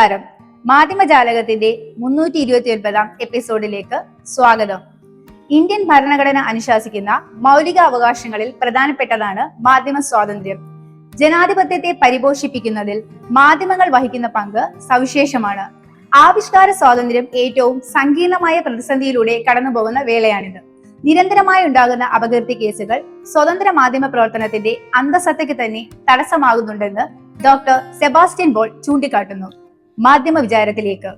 നമസ്കാരം. മാധ്യമജാലകത്തിന്റെ മുന്നൂറ്റി ഇരുപത്തി ഒൻപതാം എപ്പിസോഡിലേക്ക് സ്വാഗതം. ഇന്ത്യൻ ഭരണഘടന അനുശാസിക്കുന്ന മൗലിക അവകാശങ്ങളിൽ പ്രധാനപ്പെട്ടതാണ് മാധ്യമ സ്വാതന്ത്ര്യം. ജനാധിപത്യത്തെ പരിപോഷിപ്പിക്കുന്നതിൽ മാധ്യമങ്ങൾ വഹിക്കുന്ന പങ്ക് സവിശേഷമാണ്. ആവിഷ്കാര സ്വാതന്ത്ര്യം ഏറ്റവും സങ്കീർണമായ പ്രതിസന്ധിയിലൂടെ കടന്നുപോകുന്ന വേളയാണിത്. നിരന്തരമായി ഉണ്ടാകുന്ന അപകീർത്തി കേസുകൾ സ്വതന്ത്ര മാധ്യമ പ്രവർത്തനത്തിന്റെ അന്തസത്തയ്ക്ക് തന്നെ തടസ്സമാകുന്നുണ്ടെന്ന് ഡോക്ടർ സെബാസ്റ്റ്യൻ ബോൾ ചൂണ്ടിക്കാട്ടുന്നു. മാധ്യമ വിചാരത്തിലേക്ക്.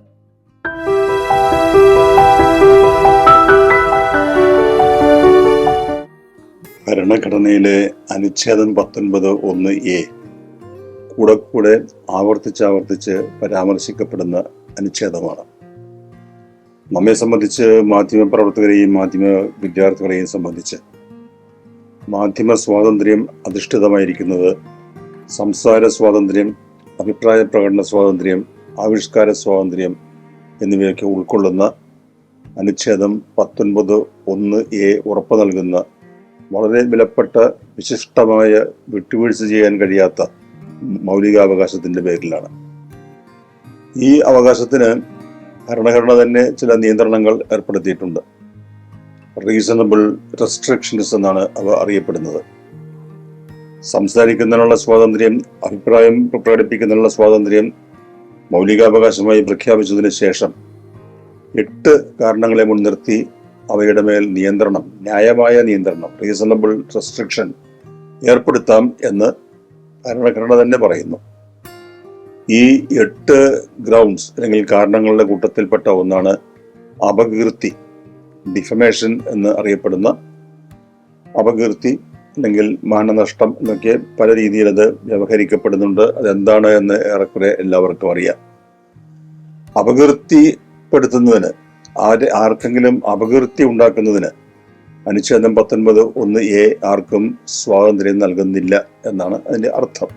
ഭരണഘടനയിലെ അനുച്ഛേദം പത്തൊൻപത് ഒന്ന് എ കൂടെ കൂടെ ആവർത്തിച്ചാവർത്തിച്ച് പരാമർശിക്കപ്പെടുന്ന അനുച്ഛേദമാണ്. നമ്മെ സംബന്ധിച്ച് മാധ്യമ പ്രവർത്തകരെയും മാധ്യമ വിദ്യാർത്ഥികളെയും സംബന്ധിച്ച് മാധ്യമ സ്വാതന്ത്ര്യം അധിഷ്ഠിതമായിരിക്കുന്നത് സംസാര സ്വാതന്ത്ര്യം അഭിപ്രായ പ്രകടന സ്വാതന്ത്ര്യം ആവിഷ്കാര സ്വാതന്ത്ര്യം എന്നിവയൊക്കെ ഉൾക്കൊള്ളുന്ന അനുച്ഛേദം പത്തൊൻപത് ഒന്ന് എ ഉറപ്പ് നൽകുന്ന വളരെ വിലപ്പെട്ട വിശിഷ്ടമായ വിട്ടുവീഴ്ച ചെയ്യാൻ കഴിയാത്ത മൗലികാവകാശത്തിന്റെ പേരിലാണ്. ഈ അവകാശത്തിന് ഭരണഘടന തന്നെ ചില നിയന്ത്രണങ്ങൾ ഏർപ്പെടുത്തിയിട്ടുണ്ട്. റീസണബിൾ റെസ്ട്രിക്ഷൻസ് എന്നാണ് അവ അറിയപ്പെടുന്നത്. സംസാരിക്കുന്നതിനുള്ള സ്വാതന്ത്ര്യം അഭിപ്രായം പ്രകടിപ്പിക്കുന്നതിനുള്ള സ്വാതന്ത്ര്യം മൗലികാവകാശമായി പ്രഖ്യാപിച്ചതിന് ശേഷം എട്ട് കാരണങ്ങളെ മുൻനിർത്തി അവയുടെ മേൽ നിയന്ത്രണം ന്യായമായ നിയന്ത്രണം റീസണബിൾ റെസ്ട്രിക്ഷൻ ഏർപ്പെടുത്താം എന്ന് ഭരണഘടന തന്നെ പറയുന്നു. ഈ എട്ട് ഗ്രൗണ്ട്സ് അല്ലെങ്കിൽ കാരണങ്ങളുടെ കൂട്ടത്തിൽപ്പെട്ട ഒന്നാണ് അപകീർത്തി ഡിഫമേഷൻ എന്ന് അറിയപ്പെടുന്ന അപകീർത്തി അല്ലെങ്കിൽ മാനനഷ്ടം എന്നൊക്കെ പല രീതിയിൽ അത് വ്യവഹരിക്കപ്പെടുന്നുണ്ട്. അതെന്താണ് എന്ന് ഏറെക്കുറെ എല്ലാവർക്കും അറിയാം. അപകീർത്തിപ്പെടുത്തുന്നതിന് ആര് ആർക്കെങ്കിലും അപകീർത്തി ഉണ്ടാക്കുന്നതിന് അനുച്ഛേദം പത്തൊൻപത് ഒന്ന് എ ആർക്കും സ്വാതന്ത്ര്യം നൽകുന്നില്ല എന്നാണ് അതിന്റെ അർത്ഥം.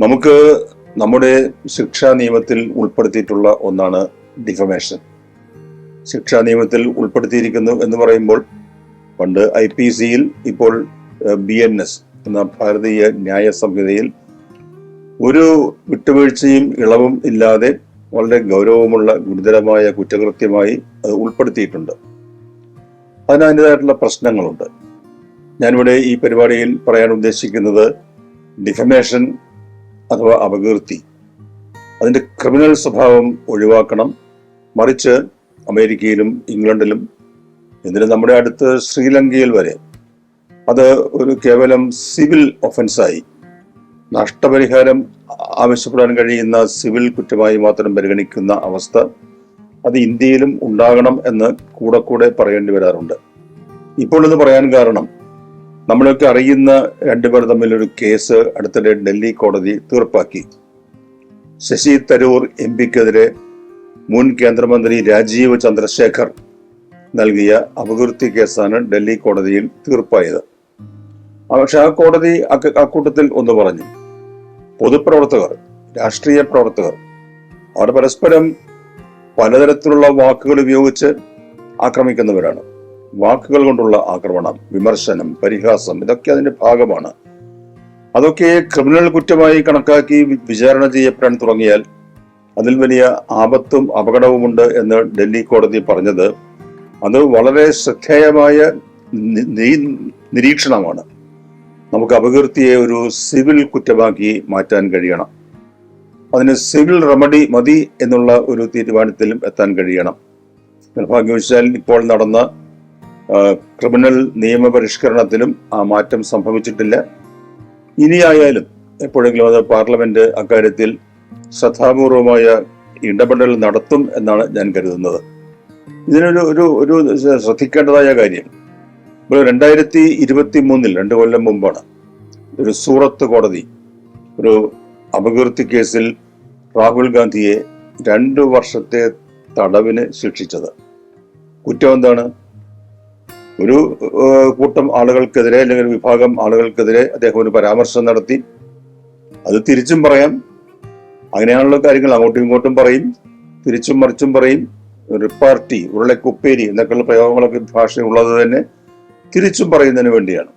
നമുക്ക് നമ്മുടെ ശിക്ഷാ നിയമത്തിൽ ഉൾപ്പെടുത്തിയിട്ടുള്ള ഒന്നാണ് ഡിഫമേഷൻ. ശിക്ഷാ നിയമത്തിൽ ഉൾപ്പെടുത്തിയിരിക്കുന്നു എന്ന് പറയുമ്പോൾ പണ്ട് ഐ പി സിയിൽ ഇപ്പോൾ ബി എൻ എസ് എന്ന ഭാരതീയ ന്യായ സംഹിതയിൽ ഒരു വിട്ടുവീഴ്ചയും ഇളവും ഇല്ലാതെ വളരെ ഗൗരവമുള്ള ഗുരുതരമായ കുറ്റകൃത്യമായി അത് ഉൾപ്പെടുത്തിയിട്ടുണ്ട്. അതിന് അതിന്റെതായിട്ടുള്ള പ്രശ്നങ്ങളുണ്ട്. ഞാനിവിടെ ഈ പരിപാടിയിൽ പറയാൻ ഉദ്ദേശിക്കുന്നത് ഡിഫമേഷൻ അഥവാ അപകീർത്തി. അതിന്റെ ക്രിമിനൽ സ്വഭാവം ഒഴിവാക്കണം. മറിച്ച് അമേരിക്കയിലും ഇംഗ്ലണ്ടിലും എന്തിനും നമ്മുടെ അടുത്ത് ശ്രീലങ്കയിൽ വരെ. അത് ഒരു കേവലം സിവിൽ ഒഫൻസായി. നഷ്ടപരിഹാരം ആവശ്യപ്പെടാൻ കഴിയുന്ന സിവിൽ കുറ്റമായി മാത്രം പരിഗണിക്കുന്ന അവസ്ഥ അത് ഇന്ത്യയിലും ഉണ്ടാകണം എന്ന് കൂടെ കൂടെ പറയേണ്ടി വരാറുണ്ട്. ഇപ്പോൾ ഇത് പറയാൻ കാരണം നമ്മളൊക്കെ അറിയുന്ന രണ്ടുപേർ തമ്മിലൊരു കേസ് അടുത്തിടെ ഡൽഹി കോടതി തീർപ്പാക്കി. ശശി തരൂർ എം പിക്കെതിരെ മുൻ കേന്ദ്രമന്ത്രി രാജീവ് ചന്ദ്രശേഖർ നൽകിയ അപകീർത്തി കേസാണ് ഡൽഹി കോടതിയിൽ തീർപ്പായത്. പക്ഷെ ആ കോടതി അക്കൂട്ടത്തിൽ ഒന്ന് പറഞ്ഞു. പൊതുപ്രവർത്തകർ രാഷ്ട്രീയ പ്രവർത്തകർ അവർ പരസ്പരം പലതരത്തിലുള്ള വാക്കുകൾ ഉപയോഗിച്ച് ആക്രമിക്കുന്നവരാണ്. വാക്കുകൾ കൊണ്ടുള്ള ആക്രമണം വിമർശനം പരിഹാസം ഇതൊക്കെ അതിന്റെ ഭാഗമാണ്. അതൊക്കെ ക്രിമിനൽ കുറ്റമായി കണക്കാക്കി വിചാരണ ചെയ്യപ്പെടാൻ തുടങ്ങിയാൽ അതിൽ വലിയ ആപത്തും അപകടവുമുണ്ട് എന്ന് ഡൽഹി കോടതി പറഞ്ഞത്. അത് വളരെ ശ്രദ്ധേയമായ നിരീക്ഷണമാണ്. നമുക്ക് അപകീർത്തിയെ ഒരു സിവിൽ കുറ്റമാക്കി മാറ്റാൻ കഴിയണം. അതിന് സിവിൽ റെമഡി മതി എന്നുള്ള ഒരു തീരുമാനത്തിലും എത്താൻ കഴിയണം. നിർഭാഗ്യവശാൽ ഇപ്പോൾ നടന്ന ക്രിമിനൽ നിയമപരിഷ്കരണത്തിലും ആ മാറ്റം സംഭവിച്ചിട്ടില്ല. ഇനിയായാലും എപ്പോഴെങ്കിലും അത് പാർലമെന്റ് അക്കാര്യത്തിൽ ശ്രദ്ധാപൂർവമായ ഇടപെടൽ നടത്തും എന്നാണ് ഞാൻ കരുതുന്നത്. ഇതിനൊരു ഒരു ഒരു ശ്രദ്ധിക്കേണ്ടതായ കാര്യം. രണ്ടായിരത്തി ഇരുപത്തി മൂന്നിൽ രണ്ട് കൊല്ലം മുമ്പാണ് ഒരു സൂറത്ത് കോടതി ഒരു അപകീർത്തി കേസിൽ രാഹുൽ ഗാന്ധിയെ രണ്ടു വർഷത്തെ തടവിന് ശിക്ഷിച്ചത്. കുറ്റം എന്താണ്? ഒരു കൂട്ടം ആളുകൾക്കെതിരെ അല്ലെങ്കിൽ വിഭാഗം ആളുകൾക്കെതിരെ അദ്ദേഹം ഒരു പരാമർശം നടത്തി. അത് തിരിച്ചും പറയാം. അങ്ങനെയാണുള്ള കാര്യങ്ങൾ. അങ്ങോട്ടും ഇങ്ങോട്ടും പറയും. തിരിച്ചും മറിച്ചും പറയും. റിപ്പാർട്ടി ഉരുളക്കുപ്പേരി എന്നൊക്കെയുള്ള പ്രയോഗങ്ങളൊക്കെ ഭാഷയുള്ളത് തന്നെ തിരിച്ചും പറയുന്നതിന് വേണ്ടിയാണ്.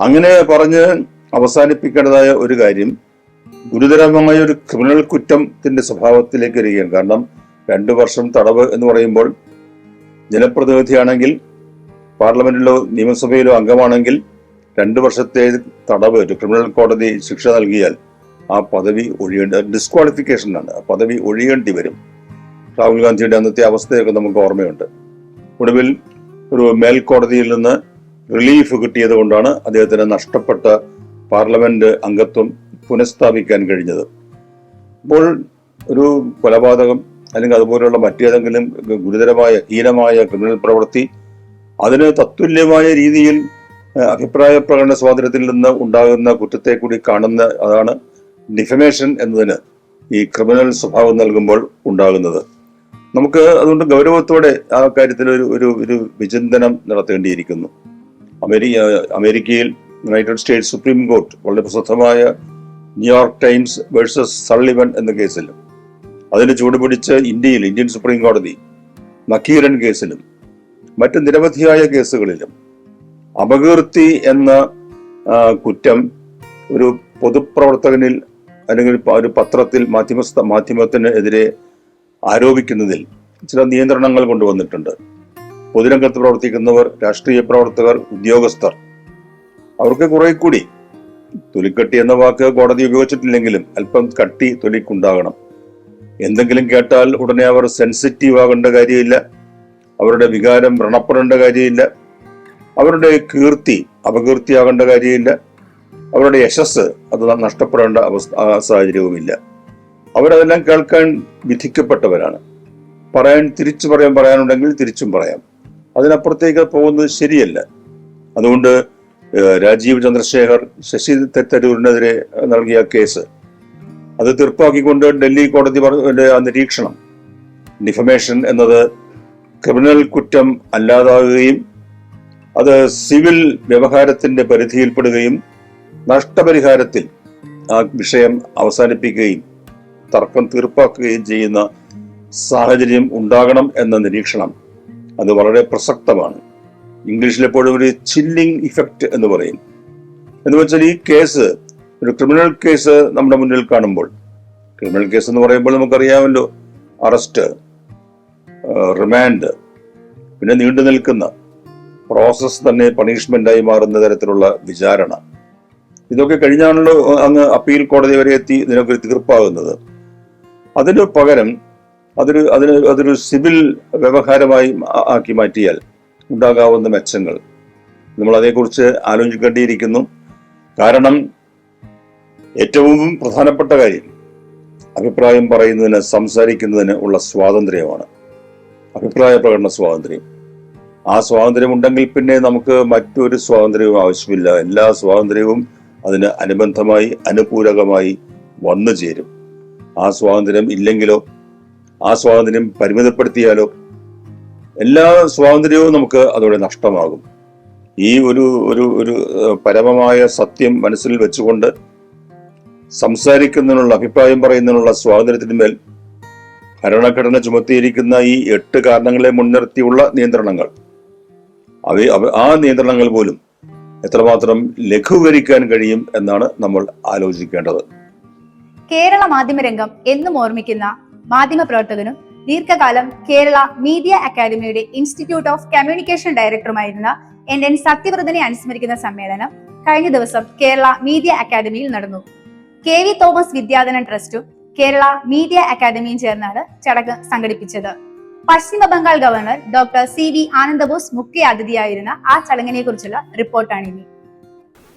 അങ്ങനെ പറഞ്ഞ് അവസാനിപ്പിക്കേണ്ടതായ ഒരു കാര്യം ഗുരുതരമായ ഒരു ക്രിമിനൽ കുറ്റത്തിന്റെ സ്വഭാവത്തിലേക്ക് വരികയാണ്. കാരണം രണ്ടു വർഷം തടവ് എന്ന് പറയുമ്പോൾ ജനപ്രതിനിധിയാണെങ്കിൽ പാർലമെന്റിലോ നിയമസഭയിലോ അംഗമാണെങ്കിൽ രണ്ടു വർഷത്തെ തടവ് ഒരു ക്രിമിനൽ കോടതി ശിക്ഷ നൽകിയാൽ ആ പദവി ഒഴിയേണ്ട ഡിസ്ക്വാളിഫിക്കേഷനാണ് ആ പദവി ഒഴിയേണ്ടി വരും. രാഹുൽ ഗാന്ധിയുടെ അന്നത്തെ അവസ്ഥയൊക്കെ നമുക്ക് ഓർമ്മയുണ്ട്. ഒടുവിൽ ഒരു മേൽക്കോടതിയിൽ നിന്ന് റിലീഫ് കിട്ടിയത് കൊണ്ടാണ് അദ്ദേഹത്തിന് നഷ്ടപ്പെട്ട പാർലമെന്റ് അംഗത്വം പുനഃസ്ഥാപിക്കാൻ കഴിഞ്ഞത്. ഇപ്പോൾ ഒരു കൊലപാതകം അല്ലെങ്കിൽ അതുപോലെയുള്ള മറ്റേതെങ്കിലും ഗുരുതരമായ ഹീനമായ ക്രിമിനൽ പ്രവൃത്തി അതിന് തത്തുല്യമായ രീതിയിൽ അഭിപ്രായ പ്രകടന സ്വാതന്ത്ര്യത്തിൽ നിന്ന് ഉണ്ടാകുന്ന കുറ്റത്തെ കൂടി കാണുന്ന അതാണ് ഡിഫമേഷൻ എന്നതിന് ഈ ക്രിമിനൽ സ്വഭാവം നൽകുമ്പോൾ ഉണ്ടാകുന്നത്. നമുക്ക് അതുകൊണ്ട് ഗൗരവത്തോടെ ആ കാര്യത്തിൽ ഒരു ഒരു വിചിന്തനം നടത്തേണ്ടിയിരിക്കുന്നു. അമേരിക്ക അമേരിക്കയിൽ യുണൈറ്റഡ് സ്റ്റേറ്റ്സ് സുപ്രീം കോർട്ട് വളരെ പ്രസിദ്ധമായ ന്യൂയോർക്ക് ടൈംസ് വേഴ്സസ് സള്ളിവൻ എന്ന കേസിലും അതിന് ചൂടുപിടിച്ച് ഇന്ത്യയിൽ ഇന്ത്യൻ സുപ്രീം കോടതി നക്കീരൻ കേസിലും മറ്റ് നിരവധിയായ കേസുകളിലും അപകീർത്തി എന്ന കുറ്റം ഒരു പൊതുപ്രവർത്തകനിൽ അല്ലെങ്കിൽ ഒരു പത്രത്തിൽ മാധ്യമ മാധ്യമത്തിന് എതിരെ ആരോപിക്കുന്നതിൽ ചില നിയന്ത്രണങ്ങൾ കൊണ്ടുവന്നിട്ടുണ്ട്. പൊതുരംഗത്ത് പ്രവർത്തിക്കുന്നവർ രാഷ്ട്രീയ പ്രവർത്തകർ ഉദ്യോഗസ്ഥർ. അവർക്ക് കുറെ കൂടി. തൊലിക്കട്ടി എന്ന വാക്ക് കോടതി ഉപയോഗിച്ചിട്ടില്ലെങ്കിലും അല്പം കട്ടി തൊലിക്കുണ്ടാകണം. എന്തെങ്കിലും കേട്ടാൽ ഉടനെ അവർ സെൻസിറ്റീവ് ആകേണ്ട കാര്യമില്ല. അവരുടെ വികാരം വ്രണപ്പെടേണ്ട കാര്യമില്ല. അവരുടെ കീർത്തി അപകീർത്തിയാകേണ്ട കാര്യമില്ല. അവരുടെ യശസ് അത് നഷ്ടപ്പെടേണ്ട അവസ്ഥ സാഹചര്യവുമില്ല. അവരതെല്ലാം കേൾക്കാൻ വിധിക്കപ്പെട്ടവരാണ്. പറയാൻ തിരിച്ചു പറയാൻ പറയാനുണ്ടെങ്കിൽ തിരിച്ചും പറയാം. അതിനപ്പുറത്തേക്ക് പോകുന്നത് ശരിയല്ല. അതുകൊണ്ട് രാജീവ് ചന്ദ്രശേഖർ ശശി തരൂരിനെതിരെ നൽകിയ കേസ്. അത് തീർപ്പാക്കിക്കൊണ്ട് ഡൽഹി കോടതി നിരീക്ഷണം. ഡിഫമേഷൻ എന്നത് ക്രിമിനൽ കുറ്റം അല്ലാതാകുകയും അത് സിവിൽ വ്യവഹാരത്തിന്റെ പരിധിയിൽപ്പെടുകയും നഷ്ടപരിഹാരത്തിൽ ആ വിഷയം അവസാനിപ്പിക്കുകയും തർക്കം തീർപ്പാക്കുകയും ചെയ്യുന്ന സാഹചര്യം ഉണ്ടാകണം എന്ന നിരീക്ഷണം അത് വളരെ പ്രസക്തമാണ്. ഇംഗ്ലീഷിൽ എപ്പോഴും ഒരു ചില്ലിംഗ് ഇഫക്റ്റ് എന്ന് പറയും. എന്ന് വെച്ചാൽ ഈ കേസ് ഒരു ക്രിമിനൽ കേസ് നമ്മുടെ മുന്നിൽ കാണുമ്പോൾ ക്രിമിനൽ കേസ് എന്ന് പറയുമ്പോൾ നമുക്കറിയാമല്ലോ അറസ്റ്റ് റിമാൻഡ് പിന്നെ നീണ്ടു നിൽക്കുന്ന പ്രോസസ് തന്നെ പണിഷ്മെന്റായി മാറുന്ന തരത്തിലുള്ള വിചാരണ. ഇതൊക്കെ കഴിഞ്ഞാണല്ലോ അങ്ങ് അപ്പീൽ കോടതി വരെ എത്തി ഇതിനൊക്കെ തീർപ്പാകുന്നത്. അതിന് പകരം അതൊരു അതിന് അതൊരു സിവിൽ വ്യവഹാരമായി ആക്കി മാറ്റിയാൽ ഉണ്ടാകാവുന്ന മെച്ചങ്ങൾ. നമ്മൾ അതേക്കുറിച്ച് ആലോചിക്കേണ്ടിയിരിക്കുന്നു. കാരണം ഏറ്റവും പ്രധാനപ്പെട്ട കാര്യം അഭിപ്രായം പറയുന്നതിന് സംസാരിക്കുന്നതിന് ഉള്ള സ്വാതന്ത്ര്യമാണ്. അഭിപ്രായ പ്രകടന സ്വാതന്ത്ര്യം. ആ സ്വാതന്ത്ര്യം ഉണ്ടെങ്കിൽ പിന്നെ നമുക്ക് മറ്റൊരു സ്വാതന്ത്ര്യവും ആവശ്യമില്ല. എല്ലാ സ്വാതന്ത്ര്യവും അതിന് അനുബന്ധമായി അനുകൂലകമായി വന്നു ചേരും ആ സ്വാതന്ത്ര്യം ഇല്ലെങ്കിലോ ആ സ്വാതന്ത്ര്യം പരിമിതപ്പെടുത്തിയാലോ എല്ലാ സ്വാതന്ത്ര്യവും നമുക്ക് അതോടെ നഷ്ടമാകും. ഈ ഒരു ഒരു ഒരു പരമമായ സത്യം മനസ്സിൽ വെച്ചുകൊണ്ട് സംസാരിക്കുന്നതിനുള്ള അഭിപ്രായം പറയുന്നതിനുള്ള സ്വാതന്ത്ര്യത്തിന്മേൽ ഭരണഘടന ചുമത്തിയിരിക്കുന്ന ഈ എട്ട് കാരണങ്ങളെ മുൻനിർത്തിയുള്ള നിയന്ത്രണങ്ങൾ അവ ആ നിയന്ത്രണങ്ങൾ പോലും എത്രമാത്രം ലഘൂകരിക്കാൻ കഴിയും എന്നാണ് നമ്മൾ ആലോചിക്കേണ്ടത്. കേരള മാധ്യമരംഗം എന്നും ഓർമ്മിക്കുന്ന മാധ്യമ പ്രവർത്തകനും ദീർഘകാലം കേരള മീഡിയ അക്കാദമിയുടെ ഇൻസ്റ്റിറ്റ്യൂട്ട് ഓഫ് കമ്മ്യൂണിക്കേഷൻ ഡയറക്ടറുമായിരുന്ന എൻ എൻ സത്യവ്രതനെ അനുസ്മരിക്കുന്ന സമ്മേളനം കഴിഞ്ഞ ദിവസം കേരള മീഡിയ അക്കാദമിയിൽ നടന്നു. കെ വി തോമസ് വിദ്യാധനൻ ട്രസ്റ്റും കേരള മീഡിയ അക്കാദമിയും ചേർന്നാണ് ചടങ്ങ് സംഘടിപ്പിച്ചത്. പശ്ചിമ Bengal governor doctor C V Ananda Bose മുഖ്യ അതിഥിയായിരുന്ന ആ ചടങ്ങിനെ കുറിച്ചുള്ള റിപ്പോർട്ടാണ് ഇനി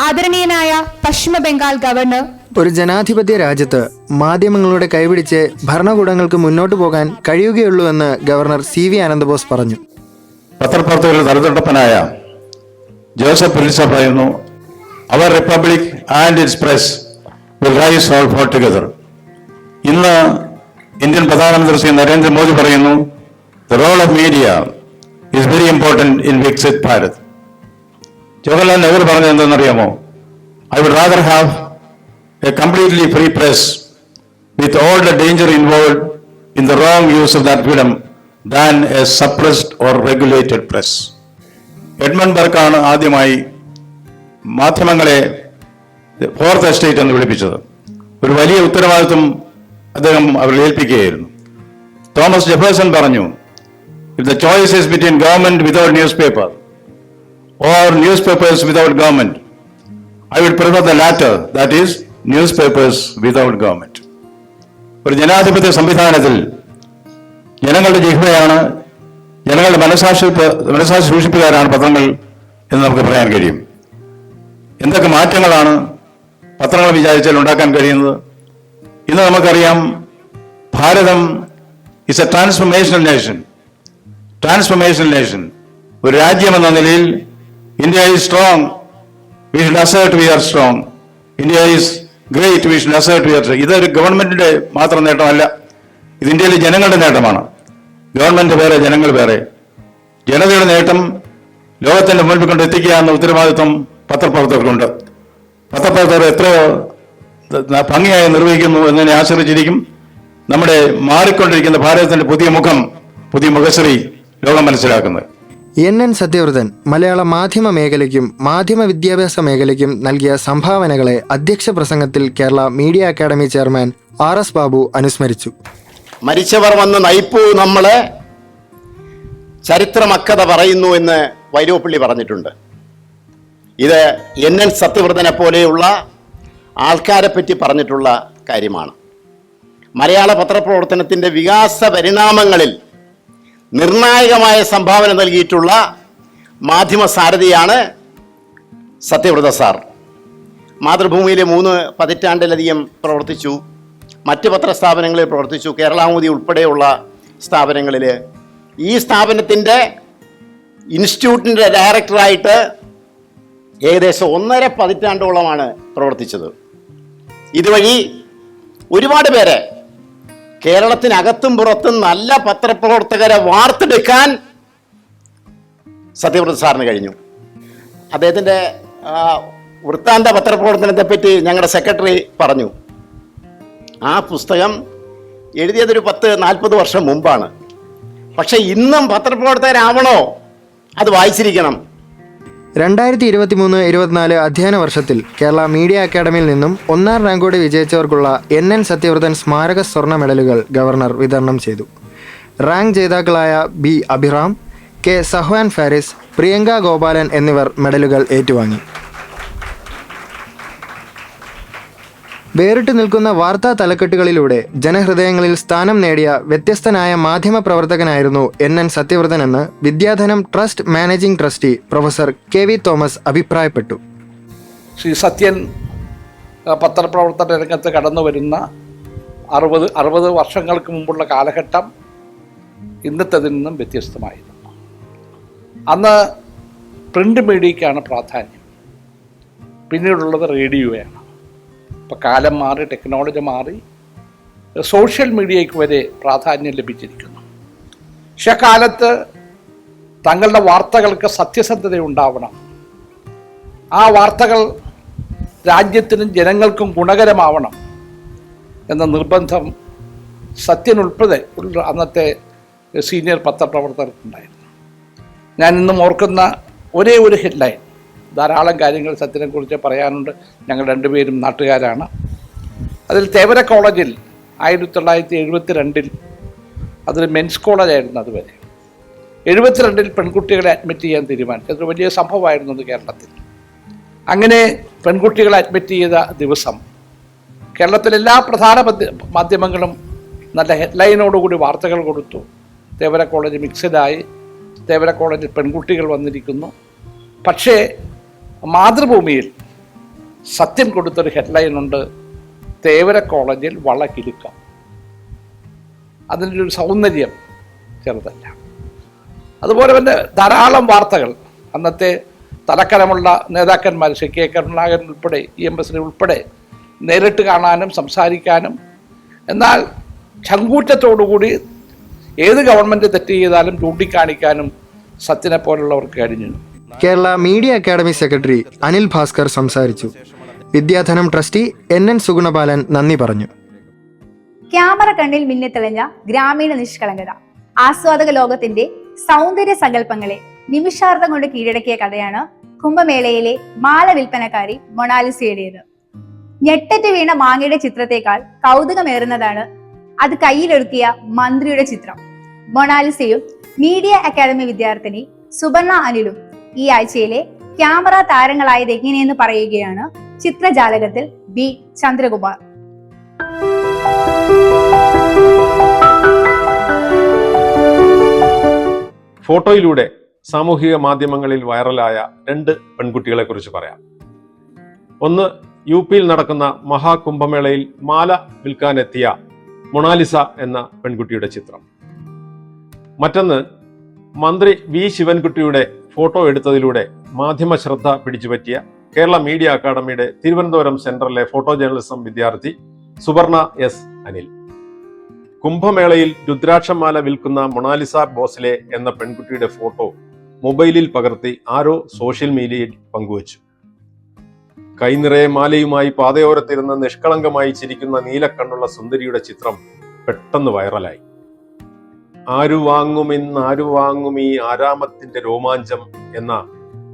ആദരണീയനായ പശ്ചിമ ബംഗാൾ ഗവർണർ. ഒരു ജനാധിപത്യ രാജ്യത്ത് മാധ്യമങ്ങളുടെ കൈപിടിച്ച് ഭരണകൂടങ്ങൾക്ക് മുന്നോട്ട് പോകാൻ കഴിയുകയുള്ളൂ എന്ന് ഗവർണർ സി വി ആനന്ദബോസ് പറഞ്ഞു. പത്രപ്രവർത്തകരുടെ തലതൊട്ടപ്പനായ ജോസഫ് പറയുന്നു അവർ republic and its press will rise all for together ഇന്ന് ഇന്ത്യൻ പ്രധാനമന്ത്രി ശ്രീ നരേന്ദ്രമോദി പറയുന്നു the role of media is very important in Viksit Bharat Jawaharlal Nehru പറഞ്ഞത് എന്തെന്നറിയാമോ? I would rather have a completely free press with all the danger involve in the wrong use of that freedom than a suppressed or regulated press Edmund ബർക്കാണ് ആദ്യമായി മാധ്യമങ്ങളെ fourth estate എന്ന് വിളിപ്പിച്ചത്. ഒരു വലിയ ഉത്തരവാദിത്വം അദ്ദേഹം അവരിൽ ഏൽപ്പിക്കുകയായിരുന്നു. തോമസ് ജെഫേഴ്സൺ പറഞ്ഞു if the choice is between government without newspaper papers without government I would prefer the latter that is newspapers without government ഒരു ജനാധിപത്യ സംവിധാനത്തിൽ ജനങ്ങളുടെ ജിഹ്വയാണ് ജനങ്ങളുടെ മനസാക്ഷി മനസാക്ഷി സൂക്ഷിപ്പുകാരാണ് പത്രങ്ങൾ എന്ന് നമുക്ക് പറയാൻ കഴിയും. എന്തൊക്കെ മാറ്റങ്ങളാണ് പത്രങ്ങൾ വിചാരിച്ചാൽ ഉണ്ടാക്കാൻ കഴിയുന്നത്? ഇന്ന് നമുക്കറിയാം ഭാരതം is a transformational nation transformational nation ഒരു രാജ്യം എന്ന നിലയിൽ India is strong we should assert we are strong India is great we should assert we are ഇതൊരു ഗവൺമെന്റിന്റെ മാത്രം നേട്ടമല്ല. ഇത് ഇന്ത്യയിലെ ജനങ്ങളുടെ നേട്ടമാണ്. ഗവൺമെന്റ് വേറെ ജനങ്ങൾ വേറെ. ജനതയുടെ നേട്ടം ലോകത്തിന്റെ മുൻപിൽ കൊണ്ട് എത്തിക്കുക എന്ന ഉത്തരവാദിത്വം പത്രപ്രവർത്തകർക്കുണ്ട്. പത്രപ്രവർത്തകർ എത്രയോ ഭംഗിയായി നിർവഹിക്കുന്നു എന്നതിനെ ആശ്രയിച്ചിരിക്കും. നമ്മുടെ മാറിക്കൊണ്ടിരിക്കുന്ന ഭാരതത്തിന്റെ പുതിയ മുഖം പുതിയ മുഖശ്രീ ലോകം മനസ്സിലാക്കുന്നത്. എൻ എൻ സത്യവ്രതൻ മലയാള മാധ്യമ മേഖലയ്ക്കും മാധ്യമ വിദ്യാഭ്യാസ മേഖലയ്ക്കും നൽകിയ സംഭാവനകളെ അധ്യക്ഷ പ്രസംഗത്തിൽ Kerala media academy chairman R S Babu അനുസ്മരിച്ചു. മരിച്ചവർ വന്ന് നയിപ്പൂ നമ്മളെ ചരിത്രമക്കഥ പറയുന്നു എന്ന് വൈരോപ്പള്ളി പറഞ്ഞിട്ടുണ്ട്. ഇത് എൻ എൻ സത്യവ്രതനെ പോലെയുള്ള ആൾക്കാരെ പറ്റി പറഞ്ഞിട്ടുള്ള കാര്യമാണ്. മലയാള പത്രപ്രവർത്തനത്തിന്റെ വികാസ പരിണാമങ്ങളിൽ നിർണായകമായ സംഭാവന നൽകിയിട്ടുള്ള മാധ്യമ സാരഥിയാണ് സത്യവ്രത സാർ. മാതൃഭൂമിയിലെ മൂന്ന് പതിറ്റാണ്ടിലധികം പ്രവർത്തിച്ചു. മറ്റ് പത്രസ്ഥാപനങ്ങളിൽ പ്രവർത്തിച്ചു. കേരളാമൂതി ഉൾപ്പെടെയുള്ള സ്ഥാപനങ്ങളിൽ. ഈ സ്ഥാപനത്തിന്റെ ഇൻസ്റ്റിറ്റ്യൂട്ടിന്റെ ഡയറക്ടറായിട്ട് ഏകദേശം ഒന്നര പതിറ്റാണ്ടോളമാണ് പ്രവർത്തിച്ചത്. ഇതുവഴി ഒരുപാട് പേരെ കേരളത്തിനകത്തും പുറത്തും നല്ല പത്രപ്രവർത്തകരെ വാർത്തെടുക്കാൻ സത്യവ്രത സാറിന് കഴിഞ്ഞു അദ്ദേഹത്തിന്റെ വൃത്താന്ത പത്രപ്രവർത്തനത്തെ പറ്റി ഞങ്ങളുടെ സെക്രട്ടറി പറഞ്ഞു. ആ പുസ്തകം എഴുതിയതൊരു പത്ത് നാൽപ്പത് വർഷം മുമ്പാണ്. പക്ഷെ ഇന്നും പത്രപ്രവർത്തകരാവണോ? അത് വായിച്ചിരിക്കണം. രണ്ടായിരത്തി ഇരുപത്തി മൂന്ന് ഇരുപത്തിനാല് അധ്യയന വർഷത്തിൽ കേരള മീഡിയ അക്കാദമിയിൽ നിന്നും ഒന്നാം റാങ്കോടെ വിജയിച്ചവർക്കുള്ള എൻ എൻ സത്യവ്രതൻ സ്മാരക സ്വർണ മെഡലുകൾ ഗവർണർ വിതരണം ചെയ്തു. റാങ്ക് ജേതാക്കളായ ബി അഭിറാം കെ സഹ്വാൻ ഫാരിസ് പ്രിയങ്ക ഗോപാലൻ എന്നിവർ മെഡലുകൾ ഏറ്റുവാങ്ങി. വേറിട്ട് നിൽക്കുന്ന വാർത്താ തലക്കെട്ടുകളിലൂടെ ജനഹൃദയങ്ങളിൽ സ്ഥാനം നേടിയ വ്യത്യസ്തനായ മാധ്യമ പ്രവർത്തകനായിരുന്നു N N സത്യവ്രതനെന്ന് Vidyadhanam trust managing trustee professor K V Thomas അഭിപ്രായപ്പെട്ടു. ശ്രീ സത്യൻ പത്രപ്രവർത്തന രംഗത്ത് കടന്നു വരുന്ന അറുപത് അറുപത് വർഷങ്ങൾക്ക് മുമ്പുള്ള കാലഘട്ടം ഇന്നത്തതിൽ നിന്നും വ്യത്യസ്തമായിരുന്നു. അന്ന് പ്രിന്റ് മീഡിയയ്ക്കാണ് പ്രാധാന്യം. പിന്നീടുള്ളത് റേഡിയോയാണ്. ഇപ്പോൾ കാലം മാറി ടെക്നോളജി മാറി സോഷ്യൽ മീഡിയയ്ക്ക് വരെ പ്രാധാന്യം ലഭിച്ചിരിക്കുന്നു. പക്ഷെ കാലത്ത് തങ്ങളുടെ വാർത്തകൾക്ക് സത്യസന്ധത ഉണ്ടാവണം ആ വാർത്തകൾ രാജ്യത്തിനും ജനങ്ങൾക്കും ഗുണകരമാവണം എന്ന നിർബന്ധം സത്യൻ ഉൾപ്പെടെ അന്നത്തെ സീനിയർ പത്രപ്രവർത്തകർക്കുണ്ടായിരുന്നു. ഞാൻ ഇന്നും ഓർക്കുന്ന ഒരേ ഒരു ഹെഡ്ലൈൻ. ധാരാളം കാര്യങ്ങൾ സത്യനെക്കുറിച്ച് പറയാനുണ്ട്. ഞങ്ങൾ രണ്ടുപേരും നാട്ടുകാരാണ്. അതിൽ തേവര കോളേജിൽ ആയിരത്തി തൊള്ളായിരത്തി എഴുപത്തി രണ്ടിൽ അതൊരു മെൻസ് കോളേജായിരുന്നു അതുവരെ. എഴുപത്തിരണ്ടിൽ പെൺകുട്ടികളെ അഡ്മിറ്റ് ചെയ്യാൻ തീരുമാനിച്ചു. അതൊരു വലിയ സംഭവമായിരുന്നു അത് കേരളത്തിൽ. അങ്ങനെ പെൺകുട്ടികളെ അഡ്മിറ്റ് ചെയ്ത ദിവസം കേരളത്തിലെ എല്ലാ പ്രധാന മാധ്യമങ്ങളും നല്ല ഹെഡ്ലൈനോടുകൂടി വാർത്തകൾ കൊടുത്തു. തേവര കോളേജ് മിക്സഡായി തേവര കോളേജിൽ പെൺകുട്ടികൾ വന്നിരിക്കുന്നു. പക്ഷേ മാതൃഭൂമിയിൽ സത്യം കൊടുത്തൊരു ഹെഡ്ലൈൻ ഉണ്ട് തേവര കോളേജിൽ വളകിലുക്കം. അതിന്റെ ഒരു സൗന്ദര്യം ചെറുതല്ല. അതുപോലെ തന്നെ ധാരാളം വാർത്തകൾ. അന്നത്തെ തലക്കരമുള്ള നേതാക്കന്മാർ ശ്രീ കെ കരുണാകരൻ ഉൾപ്പെടെ ഇ എം എസിനെ ഉൾപ്പെടെ നേരിട്ട് കാണാനും സംസാരിക്കാനും എന്നാൽ ചങ്കൂറ്റത്തോടുകൂടി ഏത് ഗവൺമെന്റ് തെറ്റ് ചെയ്താലും ചൂണ്ടിക്കാണിക്കാനും സത്യനെ പോലുള്ളവർക്ക് കഴിഞ്ഞു Kerala media academy secretary Anil Bhaskar സംസാരിച്ചു. Vidyadhanam trustee N N Sugunapalan നന്ദി പറഞ്ഞു. ക്യാമറ കണ്ണിൽ മിന്നിത്തെളിഞ്ഞ ഗ്രാമീണ നിഷ്കളങ്കത ആസ്വാദക ലോകത്തിന്റെ സൗന്ദര്യ സങ്കല്പങ്ങളെ നിമിഷാർത്ഥം കൊണ്ട് കീഴടക്കിയ കഥയാണ് കുംഭമേളയിലെ മാല വിൽപ്പനക്കാരി മൊണാലിസയുടേത്. ഞെട്ടറ്റ് വീണ മാങ്ങയുടെ ചിത്രത്തേക്കാൾ കൗതുകമേറുന്നതാണ് അത് കയ്യിലൊരുക്കിയ മന്ത്രിയുടെ ചിത്രം. മൊണാലിസയും മീഡിയ അക്കാദമി വിദ്യാർത്ഥിനി സുബർണ അനിലും ഈ ആഴ്ചയിലെ ക്യാമറ താരങ്ങളായത് എങ്ങനെയെന്ന് പറയുകയാണ് ചിത്രജാലകത്തിൽ ബി ചന്ദ്രകുമാർ. ഫോട്ടോയിലൂടെ സാമൂഹിക മാധ്യമങ്ങളിൽ വൈറലായ രണ്ട് പെൺകുട്ടികളെ കുറിച്ച് പറയാം. ഒന്ന് യു പിയിൽ നടക്കുന്ന മഹാകുംഭമേളയിൽ മാല വിൽക്കാനെത്തിയ മൊണാലിസ എന്ന പെൺകുട്ടിയുടെ ചിത്രം. മറ്റൊന്ന് മന്ത്രി വി ശിവൻകുട്ടിയുടെ ഫോട്ടോ എടുത്തതിലൂടെ മാധ്യമ ശ്രദ്ധ പിടിച്ചുപറ്റിയ കേരള മീഡിയ അക്കാദമിയുടെ തിരുവനന്തപുരം സെന്ററിലെ ഫോട്ടോ ജേർണലിസം വിദ്യാർത്ഥി സുവർണ എസ് അനിൽ. കുംഭമേളയിൽ രുദ്രാക്ഷമാല വിൽക്കുന്ന മൊണാലിസ ബോസ്ലെ എന്ന പെൺകുട്ടിയുടെ ഫോട്ടോ മൊബൈലിൽ പകർത്തി ആരോ സോഷ്യൽ മീഡിയയിൽ പങ്കുവച്ചു. കൈനിറയെ മാലയുമായി പാതയോരത്തിരുന്ന് നിഷ്കളങ്കമായി ചിരിക്കുന്ന നീലക്കണ്ണുള്ള സുന്ദരിയുടെ ചിത്രം പെട്ടെന്ന് വൈറലായി. ആരു വാങ്ങുമെന്ന് ആരു വാങ്ങും ഈ ആരാമത്തിന്റെ രോമാഞ്ചം എന്ന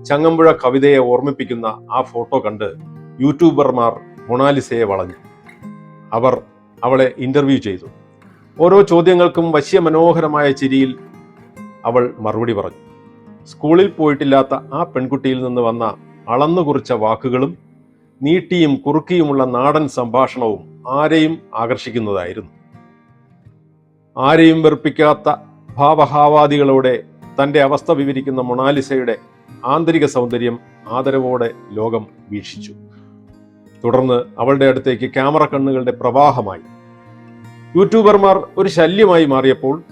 ചങ്ങമ്പുഴ കവിതയെ ഓർമ്മിപ്പിക്കുന്ന ആ ഫോട്ടോ കണ്ട് യൂട്യൂബർമാർ മൊണാലിസയെ വളഞ്ഞു. അവർ അവളെ ഇന്റർവ്യൂ ചെയ്തു. ഓരോ ചോദ്യങ്ങൾക്കും വശ്യ മനോഹരമായ ചിരിയിൽ അവൾ മറുപടി പറഞ്ഞു. സ്കൂളിൽ പോയിട്ടില്ലാത്ത ആ പെൺകുട്ടിയിൽ നിന്ന് വന്ന അളന്നു കുറിച്ച വാക്കുകളും നീട്ടിയും കുറുക്കിയുമുള്ള നാടൻ സംഭാഷണവും ആരെയും ആകർഷിക്കുന്നതായിരുന്നു. ആരെയും വെറുപ്പിക്കാത്ത ഭാവഹാവാദികളോടെ തന്റെ അവസ്ഥ വിവരിക്കുന്ന മൊണാലിസയുടെ ആന്തരിക സൗന്ദര്യം ആദരവോടെ ലോകം വീക്ഷിച്ചു. തുടർന്ന് അവളുടെ അടുത്തേക്ക് ക്യാമറ കണ്ണുകളുടെ പ്രവാഹമായി. യൂട്യൂബർമാർ ഒരു ശല്യമായി മാറിയപ്പോൾ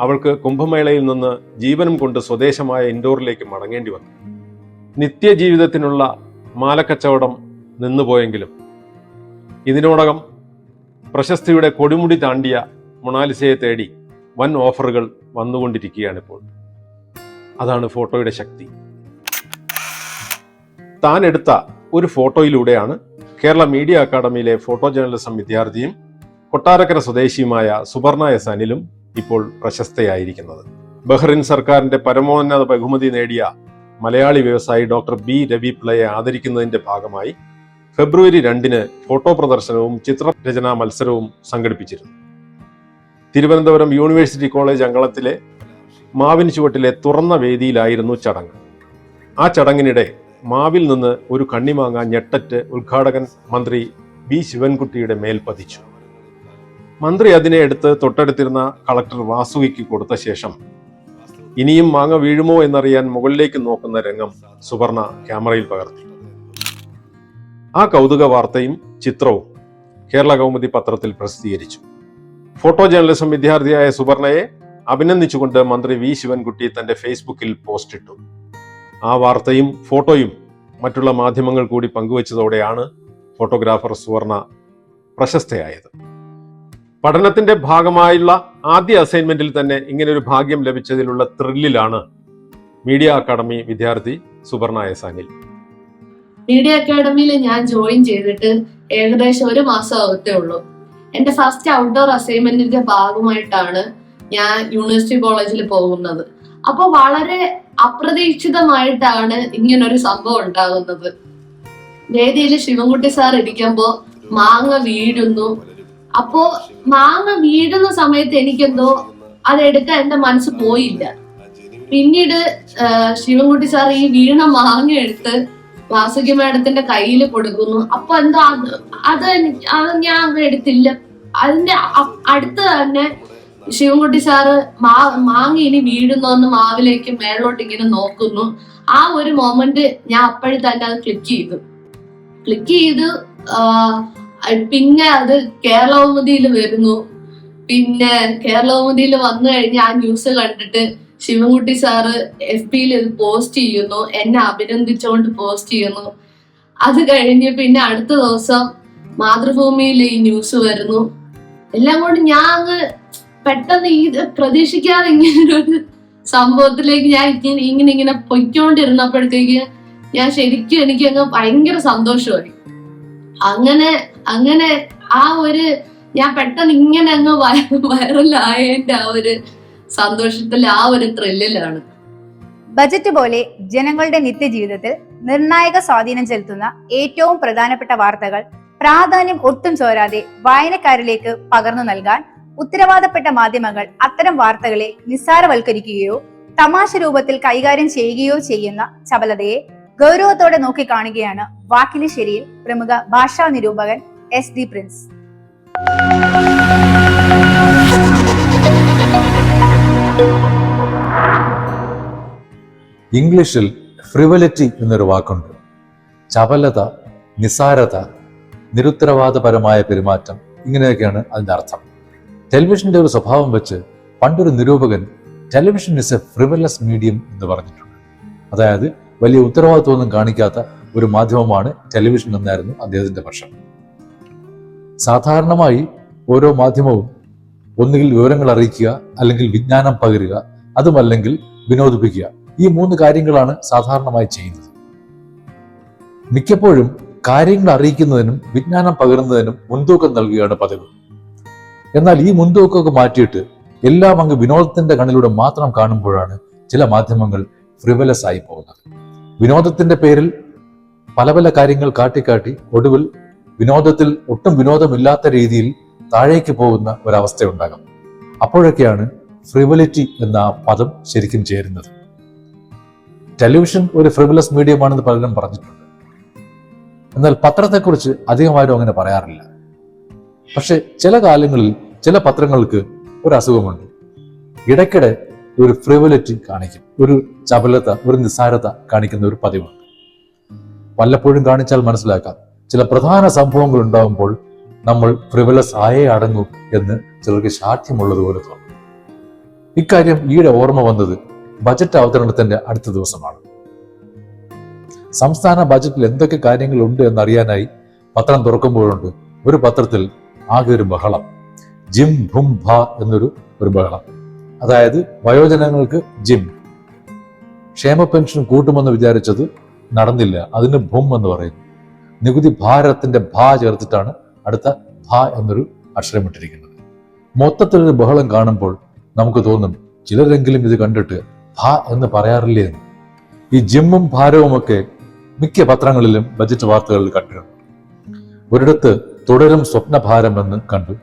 അവൾക്ക് കുംഭമേളയിൽ നിന്ന് ജീവനും കൊണ്ട് സ്വദേശമായ ഇൻഡോറിലേക്ക് മടങ്ങേണ്ടി വന്നു. നിത്യജീവിതത്തിനുള്ള മാലക്കച്ചവടം നിന്നുപോയെങ്കിലും ഇതിനോടകം പ്രശസ്തിയുടെ കൊടുമുടി താണ്ടിയ മൊണാലിസയെ തേടി വൻ ഓഫറുകൾ വന്നുകൊണ്ടിരിക്കുകയാണ് ഇപ്പോൾ. അതാണ് ഫോട്ടോയുടെ ശക്തി. താൻ എടുത്ത ഒരു ഫോട്ടോയിലൂടെയാണ് കേരള മീഡിയ അക്കാദമിയിലെ ഫോട്ടോ ജേർണലിസം വിദ്യാർത്ഥിയും കൊട്ടാരക്കര സ്വദേശിയുമായ സുവർണ എസ് അനിലും ഇപ്പോൾ പ്രശസ്തയായിരിക്കുന്നത്. ബഹ്റിൻ സർക്കാരിന്റെ പരമോന്നത ബഹുമതി നേടിയ മലയാളി വ്യവസായി ഡോക്ടർ ബി രവി പിള്ളയെ ആദരിക്കുന്നതിന്റെ ഭാഗമായി ഫെബ്രുവരി രണ്ടിന് ഫോട്ടോ പ്രദർശനവും ചിത്രരചനാ മത്സരവും സംഘടിപ്പിച്ചിരുന്നു. തിരുവനന്തപുരം യൂണിവേഴ്സിറ്റി കോളേജ് അങ്കളത്തിലെ മാവിൻ ചുവട്ടിലെ തുറന്ന വേദിയിലായിരുന്നു ചടങ്ങ്. ആ ചടങ്ങിനിടെ മാവിൽ നിന്ന് ഒരു കണ്ണിമാങ്ങ ഞെട്ടറ്റ് ഉദ്ഘാടകൻ മന്ത്രി ബി ശിവൻകുട്ടിയുടെ മേൽ പതിച്ചു. മന്ത്രി അതിനെ എടുത്ത് തൊട്ടടുത്തിരുന്ന കളക്ടർ വാസുകിക്ക് കൊടുത്ത ശേഷം ഇനിയും മാങ്ങ വീഴുമോ എന്നറിയാൻ മുകളിലേക്ക് നോക്കുന്ന രംഗം സുവർണ ക്യാമറയിൽ പകർത്തി ആ കൗതുക വാർത്തയും ചിത്രവും കേരള കൗമുദി പത്രത്തിൽ പ്രസിദ്ധീകരിച്ചു. ഫോട്ടോ ജേർണലിസം വിദ്യാർത്ഥിയായ സുവർണയെ അഭിനന്ദിച്ചുകൊണ്ട് മന്ത്രി വി ശിവൻകുട്ടി തന്റെ ഫേസ്ബുക്കിൽ പോസ്റ്റ് ഇട്ടു ആ വാർത്തയും ഫോട്ടോയും മറ്റുള്ള മാധ്യമങ്ങൾ കൂടി പങ്കുവച്ചതോടെയാണ് ഫോട്ടോഗ്രാഫർ സുവർണ പ്രശസ്തയായത്. പഠനത്തിന്റെ ഭാഗമായുള്ള ആദ്യ അസൈൻമെന്റിൽ തന്നെ ഇങ്ങനെ ഒരു ഭാഗ്യം ലഭിച്ചതിലുള്ള ത്രില്ലിലാണ് മീഡിയ അക്കാദമി വിദ്യാർത്ഥി സുവർണ എസ് അനിൽ മീഡിയ അക്കാദമിയിൽ ഞാൻ ജോയിൻ ചെയ്തിട്ട് ഏകദേശം ഒരു മാസം ആവത്തേ ഉള്ളൂ. എന്റെ ഫസ്റ്റ് ഔട്ട്ഡോർ അസൈൻമെന്റിന്റെ ഭാഗമായിട്ടാണ് ഞാൻ യൂണിവേഴ്സിറ്റി കോളേജിൽ പോകുന്നത്. അപ്പൊ വളരെ അപ്രതീക്ഷിതമായിട്ടാണ് ഇങ്ങനൊരു സംഭവം ഉണ്ടാകുന്നത്. വേദിയിൽ ശിവൻകുട്ടി സാർ ഇരിക്കുമ്പോ മാങ്ങ വീഴുന്നു. അപ്പോ മാങ്ങ വീഴുന്ന സമയത്ത് എനിക്കെന്തോ അതെടുക്കാൻ എന്റെ മനസ്സ് പോയില്ല. പിന്നീട് ശിവൻകുട്ടി സാർ ഈ വീണ മാങ്ങ എടുത്ത് വാസുകി മാഡത്തിന്റെ കയ്യിൽ കൊടുക്കുന്നു. അപ്പൊ എന്താ അത് അത് അത് ഞാൻ അങ്ങ് എടുത്തില്ല. അതിന്റെ അടുത്ത് തന്നെ ശിവൻകുട്ടി സാറ് മാ മാങ്ങ ഇനി വീഴുന്നോന്ന് മാവിലേക്ക് മേളോട്ട് ഇങ്ങനെ നോക്കുന്നു. ആ ഒരു മൊമെന്റ് ഞാൻ അപ്പോഴും തന്നെ അത് ക്ലിക്ക് ചെയ്തു. ക്ലിക്ക് ചെയ്ത് പിന്നെ അത് കേരളകൗമുദിയിൽ വരുന്നു. പിന്നെ കേരളകൗമുദിയിൽ വന്നു കഴിഞ്ഞ് ആ ന്യൂസ് കണ്ടിട്ട് ശിവൻകുട്ടി സാറ് എഫ് പിയിൽ ഇത് പോസ്റ്റ് ചെയ്യുന്നു എന്നെ അഭിനന്ദിച്ചുകൊണ്ട് പോസ്റ്റ് ചെയ്യുന്നു. അത് കഴിഞ്ഞ് പിന്നെ അടുത്ത ദിവസം മാതൃഭൂമിയിൽ ഈ ന്യൂസ് വരുന്നു. എല്ലാം കൊണ്ട് ഞാൻ അങ്ങ് പെട്ടെന്ന് ഈ പ്രതീക്ഷിക്കാതെ ഇങ്ങനെ ഒരു സംഭവത്തിലേക്ക് ഞാൻ ഇങ്ങനെ ഇങ്ങനെ ഇങ്ങനെ പൊയ്ക്കൊണ്ടിരുന്നപ്പോഴത്തേക്ക് ഞാൻ ശരിക്കും എനിക്ക് അങ്ങ് ഭയങ്കര സന്തോഷമായി. അങ്ങനെ അങ്ങനെ ആ ഒരു ഞാൻ പെട്ടെന്ന് ഇങ്ങനെ അങ്ങ് വൈറലായതിന്റെ ആ ഒരു സന്തോഷത്തിൽ ആ ഒരു ത്രില്ലിലാണ്. ബജറ്റ് പോലെ ജനങ്ങളുടെ നിത്യജീവിതത്തിൽ നിർണായക സ്വാധീനം ചെലുത്തുന്ന ഏറ്റവും പ്രധാനപ്പെട്ട വാർത്തകൾ പ്രാധാന്യം ഒട്ടും ചോരാതെ വായനക്കാരിലേക്ക് പകർന്നു നൽകാൻ ഉത്തരവാദപ്പെട്ട മാധ്യമങ്ങൾ അത്തരം വാർത്തകളെ നിസ്സാരവൽക്കരിക്കുകയോ തമാശ രൂപത്തിൽ കൈകാര്യം ചെയ്യുകയോ ചെയ്യുന്ന ചപലതയെ ഗൗരവത്തോടെ നോക്കിക്കാണുകയാണ് വാക്കിലെ ശരിയിൽ പ്രമുഖ ഭാഷാ നിരൂപകൻ എസ് ഡി പ്രിൻസ്. ഇംഗ്ലീഷിൽ ഫ്രിവലിറ്റി എന്നൊരു വാക്കുണ്ട്. ചപലത നിസാരത നിരുത്തരവാദപരമായ പെരുമാറ്റം ഇങ്ങനെയൊക്കെയാണ് അതിന്റെ അർത്ഥം. ടെലിവിഷന്റെ ഒരു സ്വഭാവം വെച്ച് പണ്ടൊരു നിരൂപകൻ television is a frivolous medium എന്ന് പറഞ്ഞിട്ടുണ്ട്. അതായത് വലിയ ഉത്തരവാദിത്വമൊന്നും കാണിക്കാത്ത ഒരു മാധ്യമമാണ് ടെലിവിഷൻ എന്നായിരുന്നു അദ്ദേഹത്തിന്റെ പക്ഷം. സാധാരണമായി ഓരോ മാധ്യമവും ഒന്നുകിൽ വിവരങ്ങൾ അറിയിക്കുക അല്ലെങ്കിൽ വിജ്ഞാനം പകരുക അതുമല്ലെങ്കിൽ വിനോദിപ്പിക്കുക. ഈ മൂന്ന് കാര്യങ്ങളാണ് സാധാരണമായി ചെയ്യുന്നത്. മിക്കപ്പോഴും കാര്യങ്ങൾ അറിയിക്കുന്നതിനും വിജ്ഞാനം പകരുന്നതിനും മുൻതൂക്കം നൽകുകയാണ് പതിവ്. എന്നാൽ ഈ മുൻതൂക്കമൊക്കെ മാറ്റിയിട്ട് എല്ലാം അങ്ങ് വിനോദത്തിന്റെ കണ്ണിലൂടെ മാത്രം കാണുമ്പോഴാണ് ചില മാധ്യമങ്ങൾ ഫ്രിവലസ് ആയി പോകുന്നത്. വിനോദത്തിന്റെ പേരിൽ പല പല കാര്യങ്ങൾ കാട്ടിക്കാട്ടി ഒടുവിൽ വിനോദത്തിൽ ഒട്ടും വിനോദമില്ലാത്ത രീതിയിൽ താഴേക്ക് പോകുന്ന ഒരവസ്ഥയുണ്ടാകും. അപ്പോഴൊക്കെയാണ് ഫ്രിവലിറ്റി എന്ന ആ പദം ശരിക്കും ചേരുന്നത്. ടെലിവിഷൻ ഒരു ഫ്രിവലസ് മീഡിയമാണെന്ന് പലരും പറഞ്ഞിട്ടുണ്ട്. എന്നാൽ പത്രത്തെക്കുറിച്ച് അധികമാരും അങ്ങനെ പറയാറില്ല. പക്ഷെ ചില കാലങ്ങളിൽ ചില പത്രങ്ങൾക്ക് ഒരു അസുഖമുണ്ട്. ഇടയ്ക്കിടെ ഒരു ഫ്രിവലിറ്റി കാണിക്കും. ഒരു ചപലത ഒരു നിസ്സാരത കാണിക്കുന്ന ഒരു പതിവുണ്ട്. വല്ലപ്പോഴും കാണിച്ചാൽ മനസ്സിലാക്കാം. ചില പ്രധാന സംഭവങ്ങൾ ഉണ്ടാകുമ്പോൾ നമ്മൾ ഫ്രിവലസ് ആയേ അടങ്ങൂ എന്ന് ചിലർക്ക് ശാഠ്യമുള്ളതുപോലെ തോന്നും. ഇക്കാര്യം ഈയിടെ ഓർമ്മ വന്നത് ബജറ്റ് അവതരണത്തിന്റെ അടുത്ത ദിവസമാണ്. സംസ്ഥാന ബജറ്റിൽ എന്തൊക്കെ കാര്യങ്ങൾ കാര്യങ്ങളുണ്ട് എന്നറിയാനായി പത്രം തുറക്കുമ്പോഴുണ്ട് ഒരു പത്രത്തിൽ ആകെ ഒരു ബഹളം. ജിം ഭും ഭ എന്നൊരു ഒരു ബഹളം. അതായത് വയോജനങ്ങൾക്ക് ജിം. ക്ഷേമ പെൻഷൻ കൂട്ടുമെന്ന് വിചാരിച്ചത് നടന്നില്ല. അതിന് ഭും എന്ന് പറയുന്നു. നികുതി ഭാരത്തിന്റെ ഭ ചേർത്തിട്ടാണ് അടുത്ത ഭ എന്നൊരു അക്ഷരമിട്ടിരിക്കുന്നത് മൊത്തത്തിലൊരു ബഹളം കാണുമ്പോൾ നമുക്ക് തോന്നും ചിലരെങ്കിലും ഇത് കണ്ടിട്ട് ഭ എന്ന് പറയാറില്ലേ എന്ന്. ഈ ജിമ്മും ഭാരവും ഒക്കെ മിക്ക പത്രങ്ങളിലും ബജറ്റ് വാർത്തകളിൽ കണ്ടിരുന്നു ഒരിടത്ത് തുടരും സ്വപ്നഭാരം എന്ന് കണ്ടു.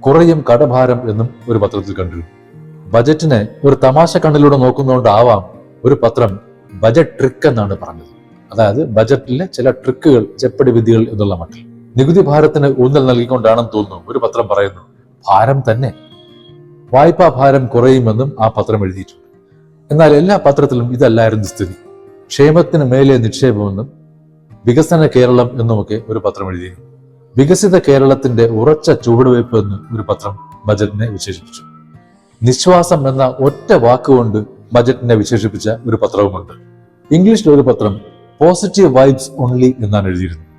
കുറയും കടഭാരം എന്നും ഒരു പത്രത്തിൽ കണ്ടു ബജറ്റിനെ ഒരു തമാശ കണ്ണിലൂടെ നോക്കുന്നതുകൊണ്ടാവാം ഒരു പത്രം ബജറ്റ് ട്രിക്ക് എന്നാണ് പറഞ്ഞത്. അതായത് ബജറ്റിലെ ചില ട്രിക്കുകൾ ചെപ്പടി വിധികൾ എന്നുള്ള മട്ടിൽ. നികുതി ഭാരത്തിന് ഊന്നൽ നൽകിക്കൊണ്ടാണെന്ന് തോന്നുന്നു. ഒരു പത്രം പറയുന്നു ഭാരം തന്നെ. വായ്പാ ഭാരം കുറയുമെന്നും ആ പത്രം എഴുതിയിട്ടുണ്ട്. എന്നാൽ എല്ലാ പത്രത്തിലും ഇതല്ലായിരുന്നു സ്ഥിതി. ക്ഷേമത്തിന് മേലെ നിക്ഷേപമെന്നും വികസന കേരളം എന്നുമൊക്കെ ഒരു പത്രം എഴുതിയിരുന്നു. വികസിത കേരളത്തിന്റെ ഉറച്ച ചുവടുവയ്പ് എന്ന് ഒരു പത്രം ബജറ്റിനെ വിശേഷിപ്പിച്ചു. നിശ്വാസം എന്ന ഒറ്റ വാക്കുകൊണ്ട് ബജറ്റിനെ വിശേഷിപ്പിച്ച ഒരു പത്രവുമുണ്ട്. ഇംഗ്ലീഷിൽ ഒരു പത്രം പോസിറ്റീവ് വൈബ്സ് ഓൺലി എന്നാണ് എഴുതിയിരുന്നത്.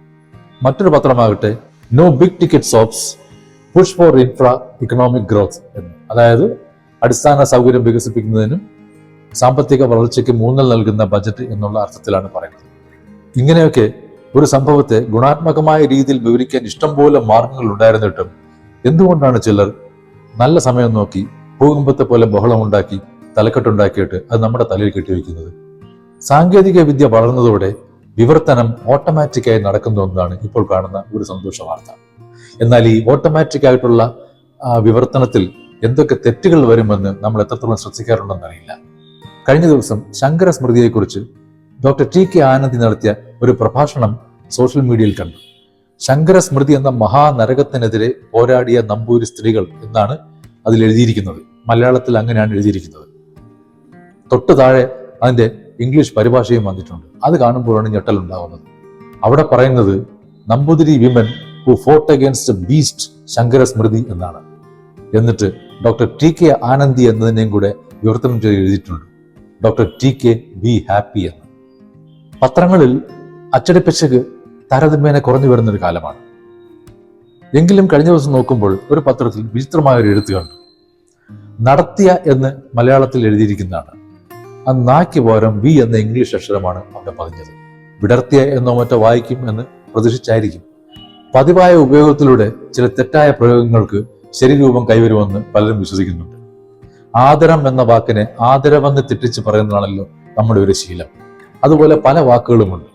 മറ്റൊരു പത്രമാകട്ടെ. No big ticket sops push for infra economic growth എന്ന്. അതായത് അടിസ്ഥാന സൗകര്യം വികസിപ്പിക്കുന്നതിനും സാമ്പത്തിക വളർച്ചയ്ക്ക് മൂന്നൽ നൽകുന്ന ബജറ്റ് എന്നുള്ള അർത്ഥത്തിലാണ് പറയുന്നത്. ഇങ്ങനെയൊക്കെ ഒരു സംഭവത്തെ ഗുണാത്മകമായ രീതിയിൽ വിവരിക്കാൻ ഇഷ്ടംപോലെ മാർഗങ്ങൾ ഉണ്ടായിരുന്നിട്ടും എന്തുകൊണ്ടാണ് ചിലർ നല്ല സമയം നോക്കി ഭൂകമ്പത്തെ പോലെ ബഹളമുണ്ടാക്കി തലക്കെട്ടുണ്ടാക്കിയിട്ട് അത് നമ്മുടെ തലയിൽ കെട്ടിവെക്കുന്നത്? സാങ്കേതിക വിദ്യ വളർന്നതോടെ വിവർത്തനം ഓട്ടോമാറ്റിക്കായി നടക്കുന്ന ഒന്നാണ് ഇപ്പോൾ കാണുന്ന ഒരു സന്തോഷ വാർത്ത. എന്നാൽ ഈ ഓട്ടോമാറ്റിക് ആയിട്ടുള്ള വിവർത്തനത്തിൽ എന്തൊക്കെ തെറ്റുകൾ വരുമെന്ന് നമ്മൾ എത്രത്തോളം ശ്രദ്ധിക്കാറുണ്ടെന്ന് അറിയില്ല കഴിഞ്ഞ ദിവസം ശങ്കര സ്മൃതിയെക്കുറിച്ച് ഡോക്ടർ ടി കെ ആനന്ദി നടത്തിയ ഒരു പ്രഭാഷണം സോഷ്യൽ മീഡിയയിൽ കണ്ടു. ശങ്കര സ്മൃതി എന്ന മഹാനരകത്തിനെതിരെ പോരാടിയ നമ്പൂരി സ്ത്രീകൾ എന്നാണ് അതിൽ എഴുതിയിരിക്കുന്നത് മലയാളത്തിൽ അങ്ങനെയാണ് എഴുതിയിരിക്കുന്നത്. തൊട്ടു താഴെ അതിന്റെ ഇംഗ്ലീഷ് പരിഭാഷയും വന്നിട്ടുണ്ട്. അത് കാണുമ്പോഴാണ് ഞെട്ടൽ ഉണ്ടാകുന്നത് അവിടെ പറയുന്നത് Namboothiri women who fought against beast Shankara Smriti എന്നാണ്. എന്നിട്ട് ഡോക്ടർ ടി കെ ആനന്ദി എന്നതിനെയും കൂടെ വിവർത്തനം ചെയ്ത് എഴുതിയിട്ടുണ്ട്. Doctor T K B Happy എന്ന്. പത്രങ്ങളിൽ അച്ചടിപ്പിച്ചക്ക് താരതമ്യേന കുറഞ്ഞു വരുന്നൊരു കാലമാണ്. എങ്കിലും കഴിഞ്ഞ ദിവസം നോക്കുമ്പോൾ ഒരു പത്രത്തിൽ വിചിത്രമായ ഒരു എഴുത്ത് കണ്ടു. നടത്തിയ എന്ന് മലയാളത്തിൽ എഴുതിയിരിക്കുന്നതാണ്. ആ നാക്ക് പകരം വി എന്ന ഇംഗ്ലീഷ് അക്ഷരമാണ് അവിടെ പതിഞ്ഞത് വിടർത്തിയ എന്നോ മറ്റോ വായിക്കും എന്ന് പ്രതീക്ഷിച്ചായിരിക്കും. പതിവായ ഉപയോഗത്തിലൂടെ ചില തെറ്റായ പ്രയോഗങ്ങൾക്ക് ശരീരൂപം കൈവരുമെന്ന് പലരും വിശ്വസിക്കുന്നുണ്ട്. ആദരം എന്ന വാക്കിനെ ആദരവെന്ന് തെറ്റിച്ച് പറയുന്നതാണല്ലോ നമ്മുടെ ഒരു. ശീലം. അതുപോലെ പല വാക്കുകളുമുണ്ട്.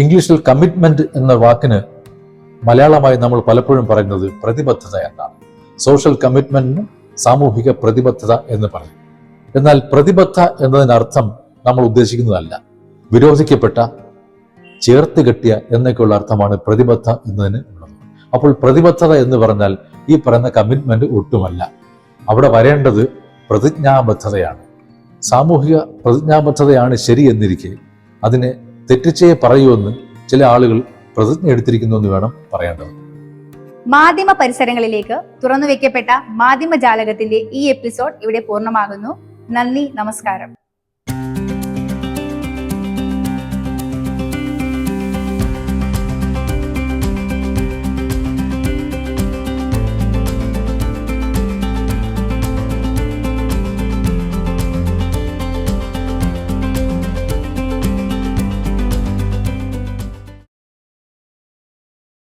ഇംഗ്ലീഷിൽ കമ്മിറ്റ്മെന്റ് എന്ന വാക്കിന് മലയാളമായി നമ്മൾ പലപ്പോഴും പറയുന്നത് പ്രതിബദ്ധത എന്നാണ്. സോഷ്യൽ കമ്മിറ്റ്മെന്റിന് സാമൂഹിക പ്രതിബദ്ധത എന്ന് പറയും. എന്നാൽ പ്രതിബദ്ധ എന്നതിനർത്ഥം നമ്മൾ ഉദ്ദേശിക്കുന്നതല്ല. വിരോധിക്കപ്പെട്ട ചേർത്ത് കെട്ടിയ എന്നൊക്കെയുള്ള അർത്ഥമാണ് പ്രതിബദ്ധ എന്നതിന് ഉള്ളത്. അപ്പോൾ പ്രതിബദ്ധത എന്ന് പറഞ്ഞാൽ ഈ പറയുന്ന കമ്മിറ്റ്മെന്റ് ഒട്ടുമല്ല. അവിടെ വരേണ്ടത് പ്രതിജ്ഞാബദ്ധതയാണ്. സാമൂഹിക പ്രതിജ്ഞാബദ്ധതയാണ് ശരി എന്നിരിക്കെ അതിനെ തെറ്റിച്ചേ പറയുമെന്ന് ചില ആളുകൾ പ്രതിജ്ഞ എടുത്തിരിക്കുന്നു എന്ന് വേണം പറയേണ്ടത്. മാധ്യമ പരിസരങ്ങളിലേക്ക് തുറന്നു വെക്കപ്പെട്ട മാധ്യമ ജാലകത്തിന്റെ ഈ എപ്പിസോഡ് ഇവിടെ പൂർണമാകുന്നു. നന്ദി നമസ്കാരം.